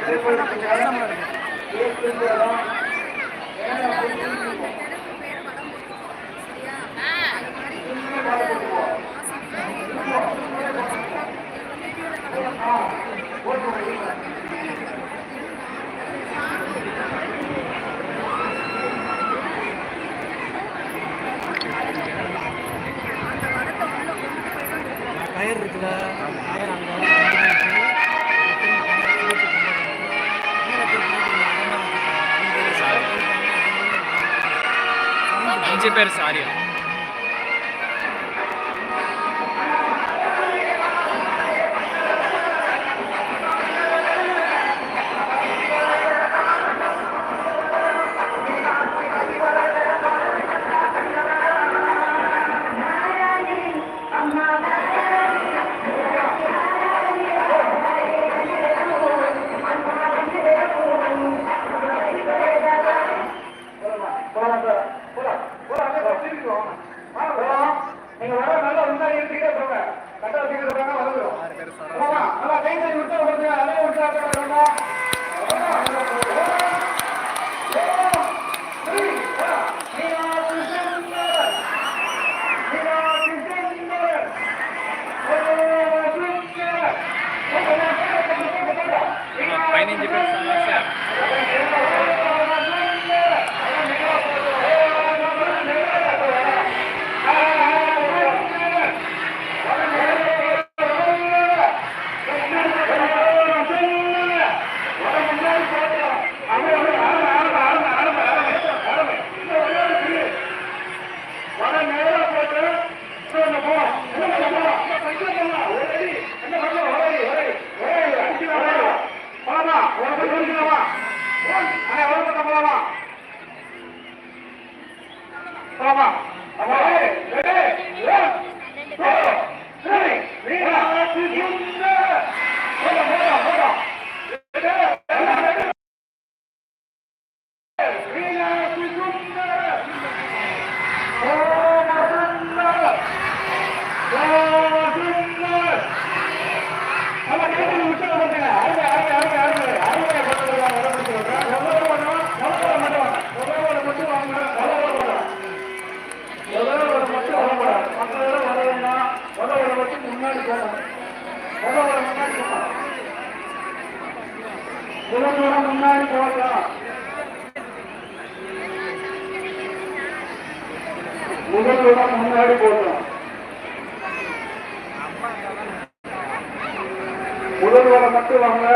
கஷ்டமா இருக்கு. பேர் சாரியா? முன்னாடி போகலாம் முதல்வர முன்னாடி போகலாம் முதல்வரை மட்டும் வாங்க.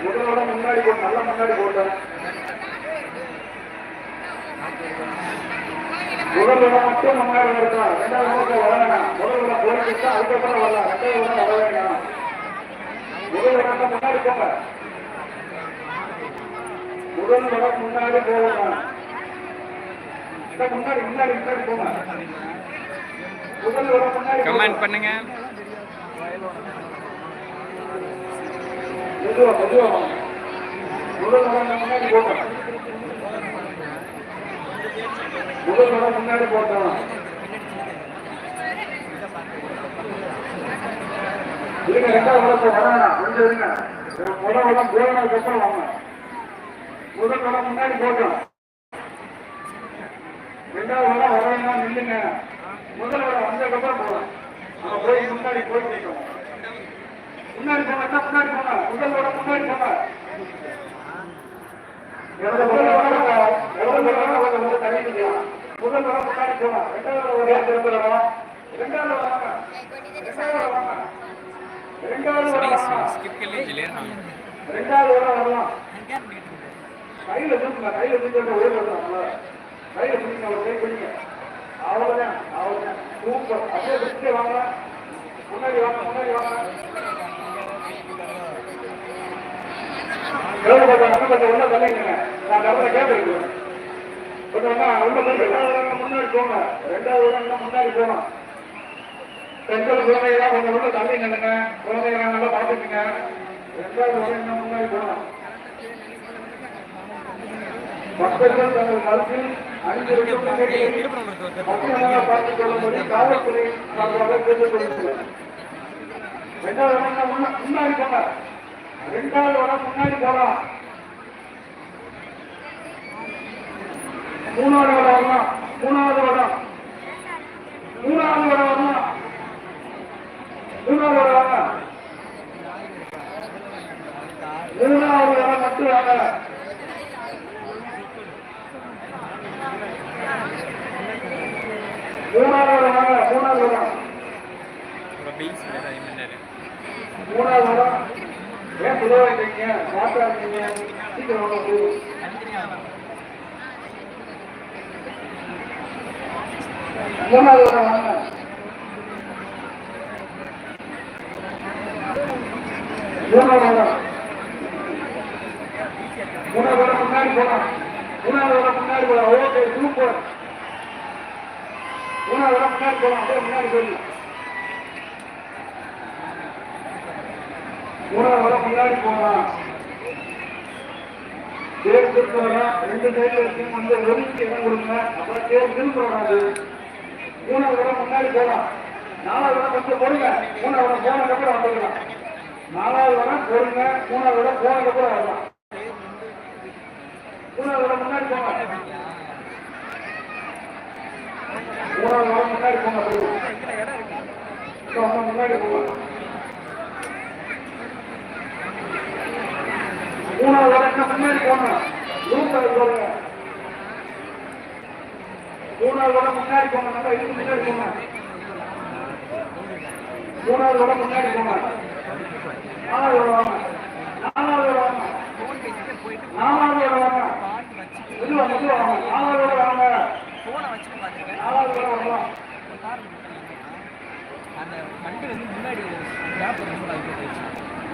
முதல்வர முன்னாடி போ நல்ல முன்னாடி போட்டேன் முதல்வர மட்டும் முன்னாடி வரலாம் ரெண்டாவது பக்கம் வர வேணாம் முதல் விட போயிட்டு அதுக்கப்புறம் வரலாம் ரெண்டாவது வர வர வேண்டாம் முதல்வர முன்னாடி போங்க முதல் விட முன்னாடி போகணும் முன்னாடி முன்னாடி முன்னாடி போங்க முதல் விட முன்னாடி கமெண்ட் பண்ணுங்க. மெதுவா மெதுவா முதல் விட முன்னாடி போங்க முதல் முன்னாடி போட்டான் இருங்க ரெண்டாவது வரப்போ வரானா கொஞ்சம் இருங்க. முதல் வரம் போனதுக்கு அப்புறம் வாங்க. முதல் வரம் முன்னாடி போட்டோம். ரெண்டாவது வரம் வரவேனா நில்லுங்க. முதல் வரம் வந்ததுக்கப்புறம் போகலாம் நம்ம போய் முன்னாடி போய் நிற்கும் முன்னாடி முன்னாடி முதல் முன்னாடி முதல் படம் அவங்க வந்து தள்ளி நிற்கலாம் முதல் படம் முன்னாடி போகலாம் ரெண்டாவது வரையா திரும்ப வரலாம் ரெண்டாவது வராங்க ரெண்டாவது வராங்க ரெண்டாவது வாங்க. முன்னாடி வாங்க முன்னாடி முன்னாடி போங்க. ரெண்டாவது முன்னாடி போகணும். பெண்கள் குழந்தைகளாம் கொஞ்சம் உள்ள தள்ளி நின்னுங்க குழந்தைகளை நல்லா பார்த்துக்குங்க. ரெண்டாவது இன்னும் முன்னாடி போகணும். பக்தர்கள் தங்கள் கருத்தில் அணிந்திருக்கும் பத்திரமாக பார்த்துக் கொள்ளும்படி காவல்துறை சார்பாக கேட்டுக்கொள்கிறேன். ரெண்டாவது வரம் முன்னா- முன்னாடி போங்க. ரெண்டாவது முன்னாடி போலாம் மூணாவது வரம் வரலாம் மூணாவது வடம் மூணாவது வரம் வரலாம் மூணாவது வரம் வாங்க மூணாவது வரம் மட்டும் வாங்க மூணாவது வரம் வாங்க மூணாவது வடம் மூணாவது வடம் ஏன் புதுவா இருக்கீங்க? மாத்தா இருக்கீங்க? சீக்கிரம் வாங்க போய். மூணாவது வரம் வாங்க மூணாவது வரம் மூணாவது வரம் முன்னாடி போலாம். முன்னாடி போலாம். ஓகே சூப்பர் மூணாவது முன்னாடி போலாம். அப்படியே முன்னாடி போயிடலாம் மூணாவது வர முன்னாடி போகலாம் தேர் திரும்ப ரெண்டு சைடுல வந்து ஒதுக்கி இடம் கொடுங்க. அப்புறம் தேர் திரும்ப வராது மூணாவது வர முன்னாடி போகலாம். நாலாவது வர கொஞ்சம் போடுங்க. மூணாவது வர போனதுக்கப்புறம் வந்துடலாம். நாலாவது வர போடுங்க. மூணாவது வர போனதுக்கப்புறம் வரலாம். மூணாவது வர முன்னாடி போங்க மூணாவது வர முன்னாடி போங்க முன்னாடி போங்க. மூணாவது வரைக்கும் முன்னாடி போங்க. நூற்றாவது போங்க மூணாவது வரை முன்னாடி போங்க நல்லா இதுக்கு முன்னாடி போங்க. மூணாவது வரை முன்னாடி போங்க. நாலாவது வரை வாங்க. நாலாவது வரை வாங்க. நாலாவது வரை வாங்க. மெதுவா மெதுவா வாங்க. நாலாவது வரை வாங்க. ஃபோனை வச்சுட்டு பார்த்துருக்கேன் நாலாவது வரை வரலாம் அந்த வண்டி வந்து முன்னாடி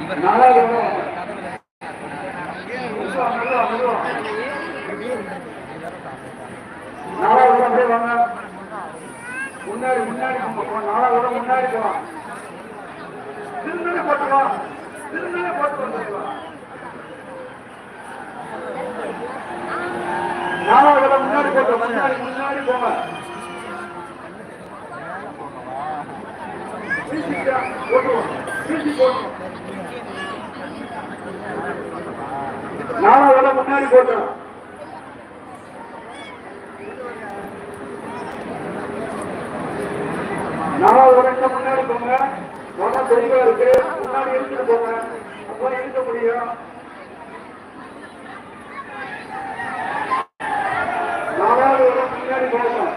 இவர் நாலாவது வரை வாங்க கதவுல மெதுவா மெதுவா மெதுவா நாலாவது வரை அப்படியே வாங்க முன்னாடி முன்னாடி நம்ம போகலாம் நாலாவது வரை முன்னாடி போகலாம் திருநெல்வேலி போட்டுக்கலாம் திருநெல்வேலி போட்டு வந்துருக்கலாம் நாலாவது வரை முன்னாடி போட்டு முன்னாடி முன்னாடி போங்க. முன்னாடி போட்டுரும் நாலாவது வரைக்கும் முன்னாடி போங்க. ரொம்ப தெளிவா இருக்கு. முன்னாடி எடுத்துட்டு போங்க. அப்போ எடுக்க முடியும். நாலாவது வரை முன்னாடி போங்க.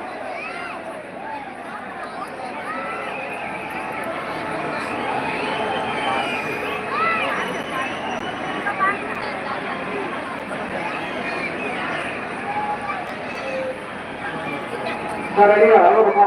ரெடியா அவ்வளவுமா